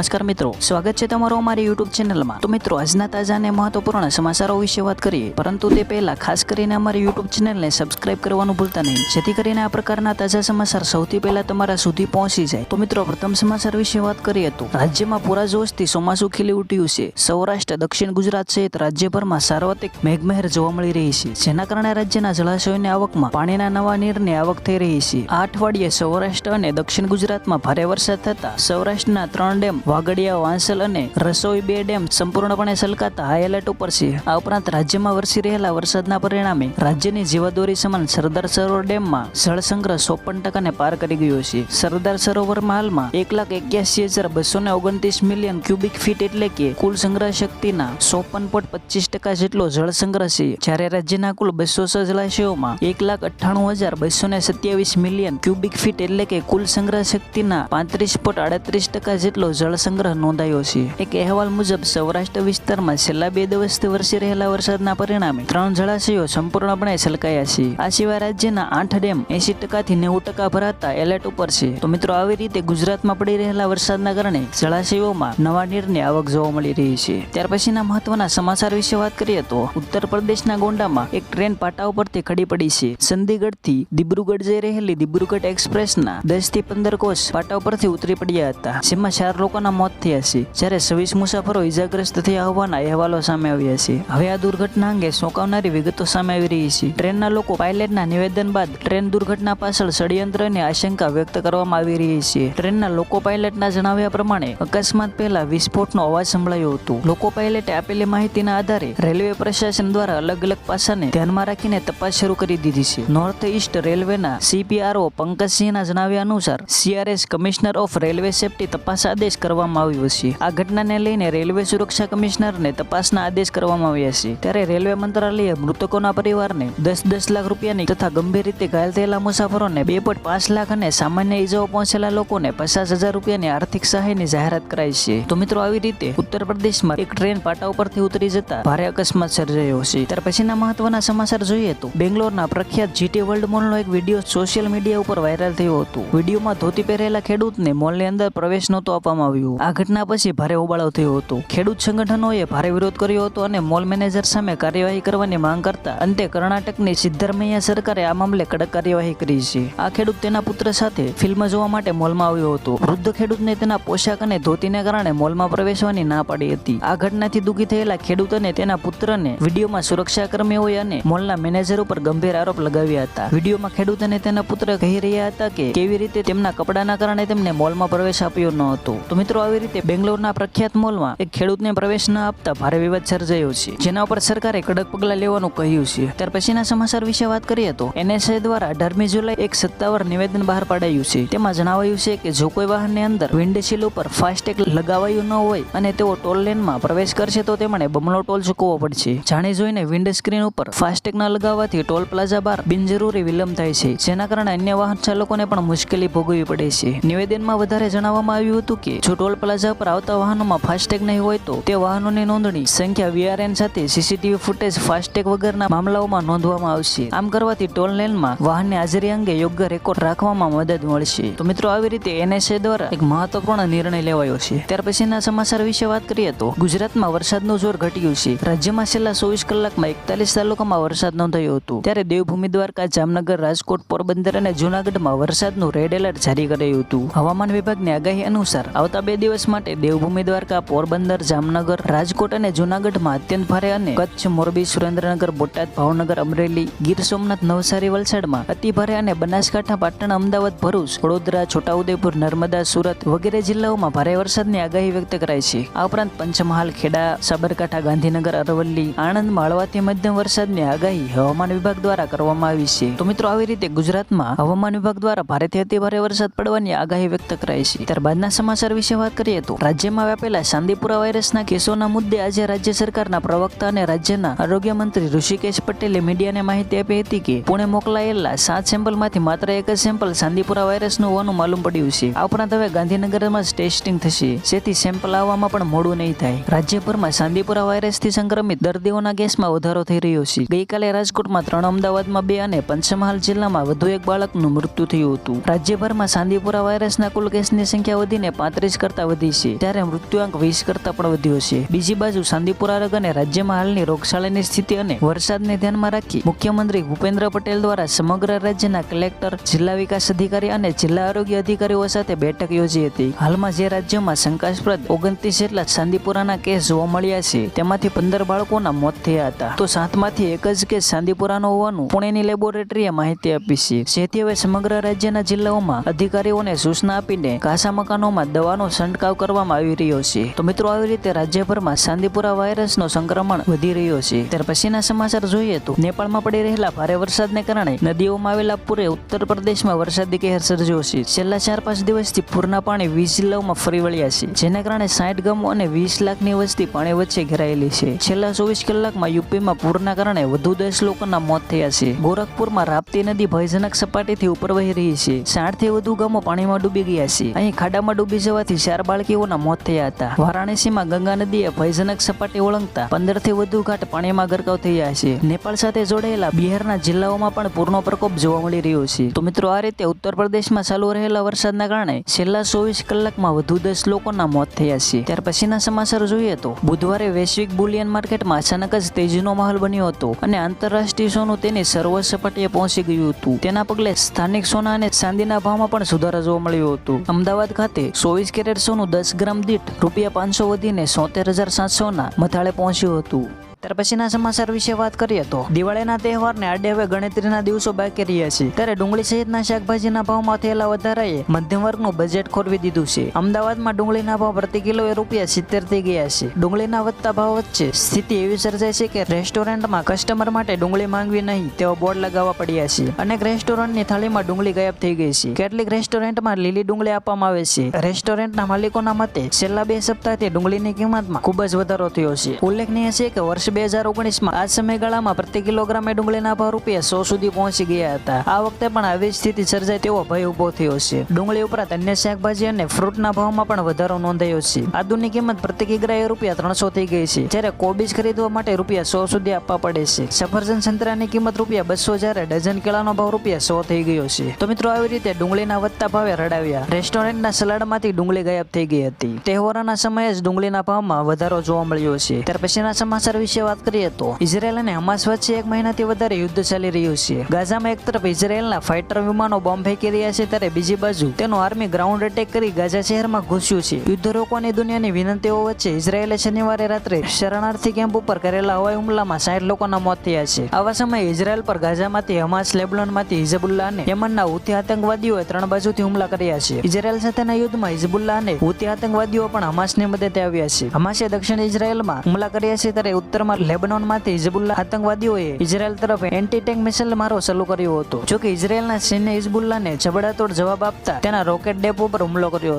નમસ્કાર મિત્રો, સ્વાગત છે તમારું અમારી યુટ્યુબ ચેનલમાં તો મિત્રો, આજના તાજા અને મહત્વપૂર્ણ સમાચારો વિશે વાત કરીએ, પરંતુ તે પહેલા ખાસ કરીને અમારી યુટ્યુબ ચેનલને સબસ્ક્રાઇબ કરવાનું ભૂલતા નહીં. જેથી કરીને આ પ્રકારના તાજા સમાચાર સૌથી પહેલા તમારા સુધી પહોંચી જાય. તો મિત્રો, પ્રથમ સમાચાર વિશે વાત કરીએ તો, રાજ્યમાં પૂરા જોશથી ચોમાસું ખીલી ઉઠ્યું છે. સૌરાષ્ટ્ર, દક્ષિણ ગુજરાત સહિત રાજ્યભરમાં સાર્વત્રિક મેઘમહેર જોવા મળી રહી છે. જેના કારણે રાજ્યના જળાશયોની આવકમાં પાણીના નવા નીરની આવક થઈ રહી છે. આ અઠવાડિયે સૌરાષ્ટ્ર અને દક્ષિણ ગુજરાતમાં ભારે વરસાદ થતા સૌરાષ્ટ્રના ત્રણ ડેમ વાગડિયા, વાંસલ અને રસોઈ બે ડેમ સંપૂર્ણપણે છલકાતા હાઈ એલર્ટ ઉપર છે. આ ઉપરાંત રાજ્યમાં વરસી રહેલા વરસાદના પરિણામે રાજ્યની જીવાદોરી સમાન સરદાર સરોવર ડેમમાં જળસંગ્રહ ચોપન ટકાને પાર કરી ગયો છે. સરદાર સરોવરમાં હાલમાં એક લાખ એક્યાસી હજાર બસો ને ઓગણત્રીસ મિલિયન ક્યુબિક ફીટ એટલે કે કુલ સંગ્રહ શક્તિના ચોપન પોઈન્ટ પચીસ ટકા જેટલો જળસંગ્રહ છે. જ્યારે રાજ્યના કુલ બસો છ જળાશયોમાં એક લાખ અઠ્ઠાણું હજાર બસો ને સત્યાવીસ મિલિયન ક્યુબિક ફીટ એટલે કે કુલ સંગ્રહ શક્તિના પાંત્રીસ પોઈન્ટ આડત્રીસ ટકા જેટલો જળસંગ્રહ નોંધાયો છે. એક અહેવાલ મુજબ, સૌરાષ્ટ્ર વિસ્તારમાં છેલ્લા બે દિવસથી વરસી રહેલા વરસાદના પરિણામે ત્રણ જળાશયો સંપૂર્ણપણે છલકાયા છે. આ સિવાય રાજ્યના આઠ ડેમ એસી ટકાથી નેવું ટકા ભરાતા એલર્ટ ઉપર છે. તો મિત્રો, આવી રીતે ગુજરાતમાં પડી રહેલા વરસાદના કારણે જળાશયોમાં નવા નીરની આવક જોવા મળી રહી છે. ત્યાર પછીના મહત્વના સમાચાર વિશે વાત કરીએ તો, ઉત્તર પ્રદેશના ગોંડામાં એક ટ્રેન પાટા ઉપરથી ખડી પડી છે. ચંદીગઢથી દિબ્રુગઢ જઈ રહેલી દિબ્રુગઢ એક્સપ્રેસના દસથી પંદર કોચ પાટા ઉપરથી ઉતરી પડ્યા હતા, જેમાં ચાર લોકોના મોત થયા છે જ્યારે છવ્વીસ મુસાફરો ઇજાગ્રસ્ત થયા હોવાના અહેવાલો સામે આવ્યા છે. હવે આ દુર્ઘટના અંગે ચોંકાવનારી વિગતો સામે આવી રહી છે. ટ્રેનના લોકો પાયલટના નિવેદન બાદ ટ્રેન દુર્ઘટના પાછળ ષડયંત્રની આશંકા વ્યક્ત કરવામાં આવી રહી છે. ટ્રેનના લોકો પાયલટના જણાવ્યા પ્રમાણે, અકસ્માત પહેલા વિસ્ફોટનો અવાજ સંભળાયો હતો. લોકો પાયલટે આપેલી માહિતીના આધારે રેલવે પ્રશાસન દ્વારા અલગ અલગ પાસાને ધ્યાનમાં રાખીને તપાસ શરૂ કરી દીધી છે. નોર્થ ઈસ્ટ રેલવેના સીપીઆરઓ પંકજસિંહના જણાવ્યા અનુસાર, CRS commissioner of railway safety તપાસ આદેશ કરવામાં આવ્યું છે આ ઘટનાને લઈને રેલવે સુરક્ષા કમિશનરને તપાસના આદેશ કરવામાં આવ્યા છે. ત્યારે રેલવે મંત્રાલયે મૃતકોના પરિવારને દસ દસ લાખ રૂપિયાની તથા ગંભીર રીતે ઘાયલ થયેલા મુસાફરોને બે પાંચ લાખ અને સામાન્ય ઈજાઓ પહોંચેલા લોકોને પચાસ હજાર રૂપિયાની આર્થિક સહાયની જાહેરાત કરાઈ છે. તો મિત્રો, આવી રીતે ઉત્તર પ્રદેશમાં એક ટ્રેન પાટા ઉપરથી ઉતરી જતા ભારે અકસ્માત સર્જાયો છે. ત્યાર પછીના મહત્વના સમાચાર જોઈએ તો બેંગ્લોરના પ્રખ્યાત જીટી વર્લ્ડ મોલનો એક વીડિયો સોશિયલ મીડિયા ઉપર વાયરલ થયો હતો. વિડીયોમાં ધોતી પહેરેલા ખેડૂતને મોલની અંદર પ્રવેશ નહોતો આપવામાં આવ્યો. આ ઘટના પછી ભારે હોબાળો થયો હતો. ખેડૂત સંગઠનોએ ભારે વિરોધ કર્યો હતો અને મોલ મેનેજર સામે કાર્યવાહી કરવાની માંગ કરતા અંતે કર્ણાટકની સિદ્ધરમૈયા સરકારે આ મામલે કડક કાર્યવાહી કરી છે. આ ખેડૂત તેના પુત્ર સાથે ફિલ્મ જોવા માટે મોલમાં આવ્યો હતો. વૃદ્ધ ખેડૂતને તેના પોશાક અને ધોતીને કારણે મોલમાં પ્રવેશવાની ના પાડી હતી. આ ઘટનાથી દુઃખી થયેલા ખેડૂત અને તેના પુત્રને વિડીયોમાં સુરક્ષા કર્મીઓએ અને મોલના મેનેજર ઉપર ગંભીર આરોપ લગાવ્યા હતા. વિડીયોમાં ખેડૂત અને તેના પુત્ર કહી રહ્યા હતા કે કેવી રીતે તેમના કપડાના કારણે તેમને મોલમાં પ્રવેશ આપ્યો ન હતો. તો મિત્રો આવી રીતે બેંગ્લોરના પ્રખ્યાત મોલમાં એક ખેડૂતને પ્રવેશ ન આપતા ભારે વિવાદ સર્જાયો છે, જેના ઉપર સરકારે કડક પગલાં લેવાનું કહ્યું છે. ત્યાર પછીના સમાચાર વિશે વાત કરીએ તો એનએસએ દ્વારા અઢારમી જુલાઈ એક સત્તાવાર નિવેદન બહાર પાડાયું છે. તેમાં જણાવાયું છે કે, જો કોઈ વાહનની અંદર વિન્ડશીલ ઉપર ફાસ્ટેગ લગાવાયું ન હોય અને તેઓ ટોલ લેનમાં પ્રવેશ કરશે, તો તેમણે બમણો ટોલ ચૂકવવો પડશે. જાણી જોઈને વિન્ડ સ્ક્રીન ઉપર ફાસ્ટેગ ન લગાવવાથી ટોલ પ્લાઝા બહાર બિનજરૂરી વિલંબ થાય છે, જેના કારણે અન્ય વાહન ચાલકોને પણ મુશ્કેલી ભોગવવી પડે છે. નિવેદનમાં વધારે જણાવવામાં આવ્યું હતું કે, જો ટોલ પ્લાઝા પર આવતા વાહનોમાં ફાસ્ટેગ નહીં હોય તો તે વાહનોની નોંધણી સંખ્યા વીઆરએન સાથે સીસીટીવી ફૂટેજ ફાસ્ટેગ વગરના મામલાઓમાં નોંધવામાં આવશે. આમ કરવાથી ટોલ લેનમાં વાહનની હાજરી અંગે યોગ્ય રેકોર્ડ રાખવામાં મદદ મળશે. તો મિત્રો, આવી રીતે એનએસએ દ્વારા એક મહત્વપૂર્ણ નિર્ણય લેવાયો છે. ત્યાર પછીના સમાચાર વિશે વાત કરીએ તો ગુજરાતમાં વરસાદનું જોર ઘટ્યું છે. રાજ્યમાં છેલ્લા ચોવીસ કલાકમાં એકતાલીસ તાલુકામાં વરસાદ નોંધાયો હતો. ત્યારે દેવભૂમિ દ્વારકા, જામનગર, રાજકોટ, પોરબંદર અને જૂનાગઢમાં વરસાદનું રેડ એલર્ટ જારી કરાયું હતું. હવામાન વિભાગની આગાહી અનુસાર આવતા બે દિવસ માટે દેવભૂમિ દ્વારકા, પોરબંદર, જામનગર, રાજકોટ અને જૂનાગઢમાં અત્યંત ભારે અને કચ્છ, મોરબી, સુરેન્દ્રનગર, બોટાદ, ભાવનગર, અમરેલી, ગીર સોમનાથ, નવસારી, વલસાડમાં અતિ ભારે અને બનાસકાંઠા, પાટણ, અમદાવાદ, ભરૂચ, વડોદરા, છોટાઉદેપુર, નર્મદા, સુરત વગેરે જિલ્લાઓમાં ભારે વરસાદની આગાહી વ્યક્ત કરાઈ છે. આ ઉપરાંત પંચમહાલ, ખેડા, સાબરકાંઠા, ગાંધીનગર, અરવલ્લી આણંદમાં હળવાથી મધ્યમ વરસાદની આગાહી હવામાન વિભાગ દ્વારા કરવામાં આવી છે. તો મિત્રો, આવી રીતે ગુજરાતમાં હવામાન વિભાગ દ્વારા ભારેથી અતિ ભારે વરસાદ પડવાની આગાહી વ્યક્ત કરાઈ છે. ત્યારબાદના સમાચાર વિશે વાત કરીએ તો રાજ્યમાં વ્યાપેલા સાંદીપુરા વાયરસના કેસોના મુદ્દે આજે રાજ્ય સરકારના પ્રવક્તા અને રાજ્યના આરોગ્ય મંત્રી ઋષિકેશ પટેલે મીડિયાને માહિતી આપી હતી કે પુણે મોકલાયેલા સાત સેમ્પલમાંથી માત્ર એક જ સેમ્પલ સાંદીપુરા વાયરસનું હોવાનું માલુમ પડ્યું છે. આ ઉપરાંત હવે ગાંધીનગરમાં ટેસ્ટિંગ થશે. જેથી સેમ્પલ આવવામાં પણ મોડું નહીં થાય. રાજ્યભરમાં સાંદીપુરા વાયરસથી સંક્રમિત દર્દીઓના કેસમાં વધારો થઈ રહ્યો છે. ગઈકાલે રાજકોટમાં ત્રણ, અમદાવાદમાં બે અને પંચમહાલ જિલ્લામાં વધુ એક બાળકનું મૃત્યુ થયું હતું. રાજ્યભરમાં સાંદીપુરા વાયરસના કુલ કેસની સંખ્યા વધીને પાંત્રીસ કરતા કરતા વધી છે. ત્યારે મૃત્યુઆંક વીસ કરતા પણ વધ્યો છે. બીજી બાજુ સાંદીપુરા અને રાજ્યમાં હાલની રોગચાળાની સ્થિતિ અને વરસાદને ધ્યાનમાં રાખી મુખ્યમંત્રી ભૂપેન્દ્ર પટેલ દ્વારા સમગ્ર રાજ્યના કલેક્ટર, જિલ્લા વિકાસ અધિકારી અને જિલ્લા આરોગ્ય અધિકારીઓ સાથે બેઠક યોજી હતી. હાલમાં જે રાજ્યમાં શંકાસ્પદ ઓગણત્રીસ જેટલા સાંદીપુરાના કેસ જોવા મળ્યા છે, તેમાંથી પંદર બાળકોના મોત થયા હતા. તો સાતમાંથી એક જ કેસ સાંદીપુરાનો હોવાનું પુણેની લેબોરેટરીએ માહિતી આપી છે. જેથી હવે સમગ્ર રાજ્યના જિલ્લાઓમાં અધિકારીઓને સૂચના આપીને કાસા મકાનોમાં દવાનો છંટકાવ કરવામાં આવી રહ્યો છે. તો મિત્રો, આવી રીતે રાજ્યભરમાં સાંદીપુરા વાયરસનો સંક્રમણ વધી રહ્યો છે. ત્યાર પછીના સમાચાર જોઈએ તો, નેપાળમાં પડી રહેલા ભારે વરસાદને કારણે નદીઓમાં આવેલા પૂરે ઉત્તર પ્રદેશમાં વરસાદી કહેર સર્જ્યો છે. છેલ્લા ચાર પાંચ દિવસથી પૂરના પાણી વીસ જિલ્લાઓમાં ફરી વળ્યા છે, જેના કારણે સાઠ ગામો અને વીસ લાખની વસ્તી પાણી વચ્ચે ઘેરાયેલી છે. છેલ્લા ચોવીસ કલાકમાં યુપીમાં પૂરના કારણે વધુ દસ લોકોના મોત થયા છે. ગોરખપુરમાં રાપ્તી નદી ભયજનક સપાટીથી ઉપર વહી રહી છે. સાઠથી વધુ ગામો પાણીમાં ડૂબી ગયા છે. અહીં ખાડામાં ડૂબી જવાથી ચાર બાળકીઓના મોત થયા હતા. વારાણસીમાં ગંગા નદીએ ભયજનક સપાટી ઓળંગતા પંદરથી વધુ ઘાટ પાણીમાં ગરકાવ થયા છે. નેપાળ સાથે જોડાયેલા બિહારના જિલ્લાઓમાં પણ પૂરનો પ્રકોપ જોવા મળી રહ્યો છે. તો મિત્રો, આ રીતે ઉત્તર પ્રદેશમાં ચાલુ રહેલા વરસાદના કારણે છેલ્લા ચોવીસ કલાકમાં વધુ દસ લોકોના મોત થયા છે. ત્યાર પછીના સમાચાર જોઈએ તો, બુધવારે વૈશ્વિક બુલિયન માર્કેટમાં અચાનક જ તેજીનો માહોલ બન્યો હતો અને આંતરરાષ્ટ્રીય સોનું તેની સર્વ સપાટીએ પહોંચી ગયું હતું. તેના પગલે સ્થાનિક સોના અને ચાંદીના ભાવમાં પણ સુધારો જોવા મળ્યો હતો. અમદાવાદ ખાતે ચોવીસ કેરેટ સોનું દસ ગ્રામ દીઠ રૂપિયા પાંચસો વધીને સોતેર હજાર સાતસોના મથાળે પહોંચ્યું હતું. ત્યાર પછીના સમાચાર વિશે વાત કરીએ તો દિવાળીના તહેવારને આડે હવે ગણતરીના દિવસો બાકી રહ્યા છે. ત્યારે ડુંગળી સહિતના શાકભાજીના ભાવમાં થયેલા વધારાએ મધ્યમ વર્ગનું બજેટ ખોરવી દીધું છે. અમદાવાદમાં ડુંગળીના ભાવ પ્રતિ કિલોએ રૂપિયા સિત્તેર થઈ ગયા છે. ડુંગળીના વધતા ભાવ વચ્ચે સ્થિતિ એવી સર્જાય છે કે રેસ્ટોરન્ટમાં કસ્ટમર માટે ડુંગળી માંગવી નહીં તેવો બોર્ડ લગાવવા પડ્યા છે. અનેક રેસ્ટોરન્ટની થાળીમાં ડુંગળી ગાયબ થઈ ગઈ છે. કેટલીક રેસ્ટોરન્ટમાં લીલી ડુંગળી આપવામાં આવે છે. રેસ્ટોરન્ટના માલિકોના મતે છેલ્લા બે સપ્તાહથી ડુંગળીની કિંમતમાં ખૂબ જ વધારો થયો છે. ઉલ્લેખનીય છે કે વર્ષ બે હજાર ઓગણીસમાં આ સમયગાળામાં પ્રતિ કિલોગ્રામે ડુંગળીના ભાવ રૂપિયા સો સુધી પહોંચી ગયા હતા. આ વખતે પણ આવી સ્થિતિ સર્જાય તેવો ભય ઊભો થયો છે. ડુંગળી ઉપરાંત અન્ય શાકભાજી અને ફ્રૂટના ભાવમાં પણ વધારો નોંધાયો છે. આદુની કિંમત પ્રતિ કિગ્રાએ રૂપિયા ત્રણસો થઈ ગઈ છે, જ્યારે કોબીજ ખરીદવા માટે રૂપિયા સો સુધી આપવા પડે છે. સફરજન સંતરાની કિંમત રૂપિયા બસો જ્યારે ડઝન કેળાનો ભાવ રૂપિયા સો થઈ ગયો છે. તો મિત્રો, આવી રીતે ડુંગળીના વધતા ભાવે રડાવ્યા. રેસ્ટોરન્ટના સલાડમાંથી ડુંગળી ગાયબ થઈ ગઈ હતી. તહેવારોના સમયે જ ડુંગળીના ભાવમાં વધારો જોવા મળ્યો છે. ત્યાર પછીના સમાચાર વિશે વાત કરીએ તો ઇઝરાયલ અને હમાસ વચ્ચે એક મહિનાથી વધારે યુદ્ધ ચાલી રહ્યું છે. ગાઝામાં એક તરફ ઇઝરાયલના ફાઇટર વિમાનો બોમ્બ ફેંકી રહ્યા છે ત્યારે બીજી બાજુ તેનો આર્મી ગ્રાઉન્ડ એટેક કરી ગાઝા શહેરમાં ઘૂસ્યું છે. યુદ્ધ રોકવાની દુનિયાની વિનંતીઓ વચ્ચે ઇઝરાયલે શનિવારે રાત્રે શરણાર્થી કેમ્પ ઉપર કરેલા હવાઈ હુમલામાં સાઠ લોકોના મોત થયા છે. આવા સમયે ઇઝરાયલ પર ગાઝામાંથી હમાસ, લેબનોનમાંથી હિઝબુલ્લા અને યમનના હુથી આતંકવાદીઓએ ત્રણ બાજુથી હુમલા કર્યા છે. ઇઝરાયલ સાથેના યુદ્ધમાં હિઝબુલ્લા અને હુતી આતંકવાદીઓ પણ હમાસની મદદે આવ્યા છે. હમાસે દક્ષિણ ઇઝરાયલમાં હુમલા કર્યા છે ત્યારે ઉત્તરમાં લેબનોનમાંથી હિઝબુલ્લા આતંકવાદીઓએ ઇઝરાયલ તરફ એન્ટી ટેન્ક મિસાઇલ મારો શરૂ કર્યો હતો. જો કે ઇઝરાયલના સૈન્ય હિઝબુલ્લાને જબડાતોડ જવાબ આપતા તેના રોકેટ ડેપો પર હુમલો કર્યો